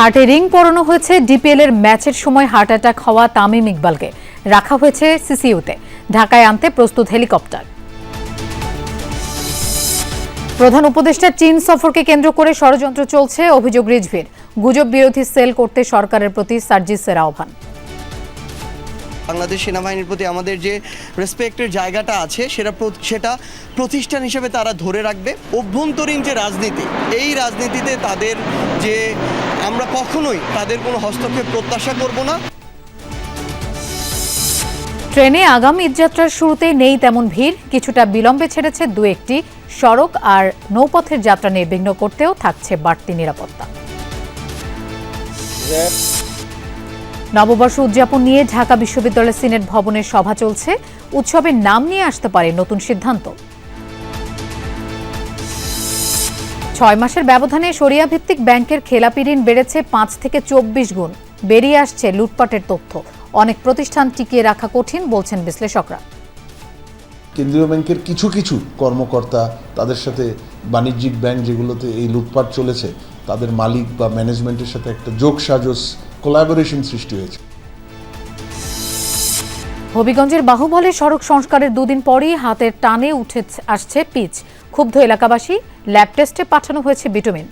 হার্টে রিং পরানো হয়েছে ডিপিএল এর ম্যাচের সময় হার্ট অ্যাটাক হওয়া তামিম ইকবালকে। রাখা হয়েছে সিসিইউতে ঢাকায় আনতে প্রস্তুত হেলিকপ্টার। প্রধান উপদেষ্টা চীন সফরকে কেন্দ্র করে ষড়যন্ত্র চলছে, অভিযোগ রিজভির। গুজব বিরোধী সেল করতে সরকারের প্রতি সার্জিসের আহ্বান। বাংলাদেশ সেনাবাহিনীর প্রতি আমাদের যে রেসপেক্টের জায়গাটা আছে, সেটা সেটা প্রতিষ্ঠান হিসেবে তারা ধরে রাখবে। অভ্যন্তরীণ যে রাজনীতি, এই রাজনীতিতে তাদের যে আমরা কখনোই তাদের কোনো হস্তক্ষেপ প্রত্যাশা করব না। ট্রেনে আগামী ঈদযাত্রার শুরুতেই নেই তেমন ভিড়। কিছুটা বিলম্বে ছেড়েছে দু একটি সড়ক আর নৌপথের যাত্রা নির্বিঘ্ন করতেও থাকছে বাড়তি নিরাপত্তা। নববর্ষ উদযাপন নিয়ে ঢাকা বিশ্ববিদ্যালয়ের সিনেট ভবনের সভা চলছে। উৎসবের নাম নিয়ে আসতে পারে নতুন সিদ্ধান্ত। ছয় মাসের ব্যবধানে সরিয়া ভিত্তিক ব্যাংকের খেলাপি ঋণ বেড়েছে পাঁচ থেকে চব্বিশ গুণ। বেরিয়ে আসছে লুটপাটের তথ্য। অনেক প্রতিষ্ঠান টিকিয়ে রাখা কঠিন বলছেন বিশ্লেষকরা। কেন্দ্রীয় ব্যাংকের কিছু কিছু কর্মকর্তা তাদের সাথে বাণিজ্যিক ব্যাংক যেগুলোতে এই লুটপাট চলেছে তাদের মালিক বা ম্যানেজমেন্টের সাথে একটা যোগ সাজস কোলাবোরেশন সৃষ্টি হয়েছে। হবিগঞ্জের বাহুবলে সড়ক সংস্কারের দুদিন পরই হাতের টানে উঠে আসছে পিচ। ক্ষুব্ধ এলাকাবাসী ল্যাব টেস্টে পাঠানো হয়েছে বিটুমিন।